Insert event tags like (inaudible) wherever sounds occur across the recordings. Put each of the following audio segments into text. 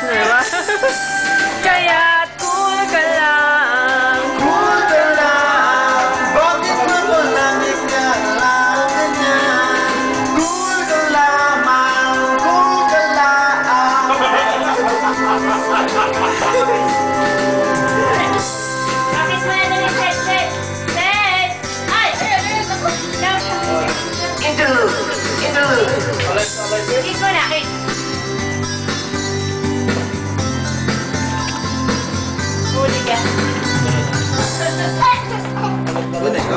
Diba? Kaya't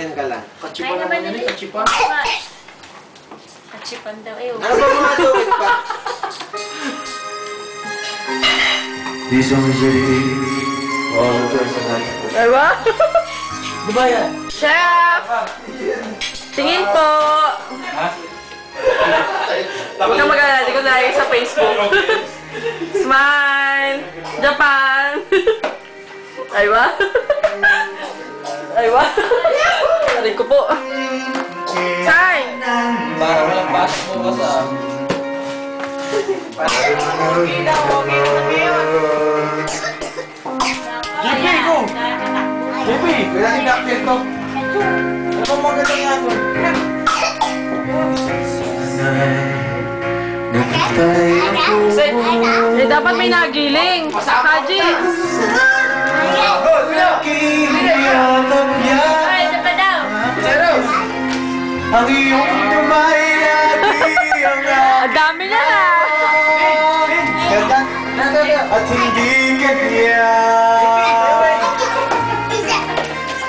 Ngayon ka lang? Ay naman nila. Kachipan. Kachipan daw. Eh, Ano ba mga it pa? These are all the tonight. Diba? Di ba yan? Chef! Tingin po! Huwag kang mag-alala, di ko nalagay sa Facebook. Smile! Japan! Aywa? Aywa? Aray ko po. Chai! Para pasok mo ka sa... JP, go! JP, kaya tinakil to. Ano bang ako Sit! Eh, dapat may nagiling. Haji! Ang iyong kamay lagi ang (laughs) Ang dami na. Na! At hindi kanya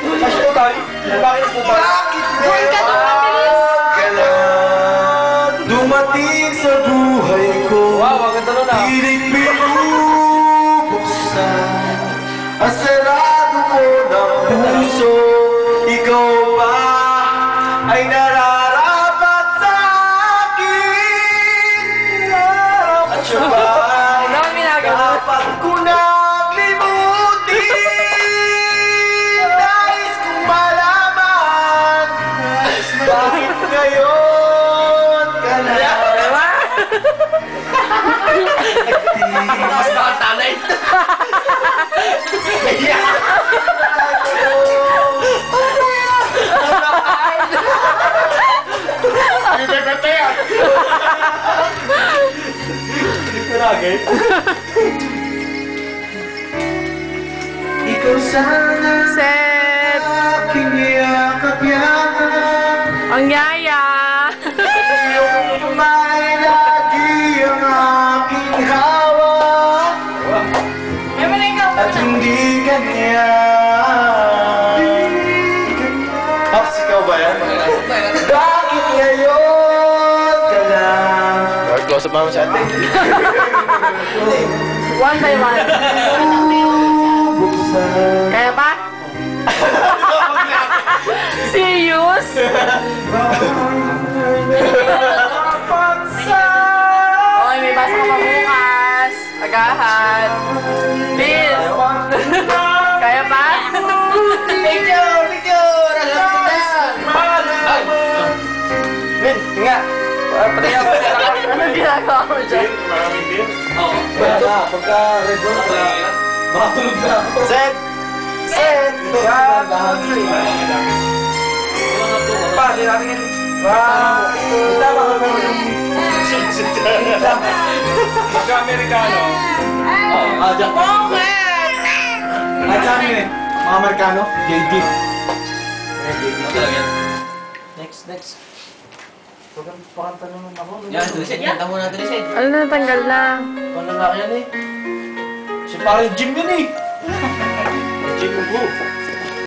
Kasi po tayo, bakit po ba? Bakit ka! Kailan dumating sa buhay ko. Wow, ang ganda nun ah ngayon ka na? Mas bebete yan Ikaw sana Set! aking yakap-yakap Ang yaya! Up naman sa atin One by one. Kaya pa? Serious? Okay, may basa ka pa bukas. Agahan. Liz. Kaya pa? Picture! Picture! Alam ko na! Min, nga Pati nga ba Anong ginagawa mo dyan? Wala, pagka red bull Baka tulog na ako Set! Set! Pa, di natin yun Wow! Ka ba yun? Magka-Amerikano Ah, Japan Ah, Japan Mga Amerikano? JD. Ayan, JD. Ano talaga yan? Next, next. Pagka pakanta naman ako. Yan, Drised. Kanta mo na, Drised. Ano na, tanggal na. Pang lalaki yan eh. Si parang Jim yun eh. Jim (laughs) Wu.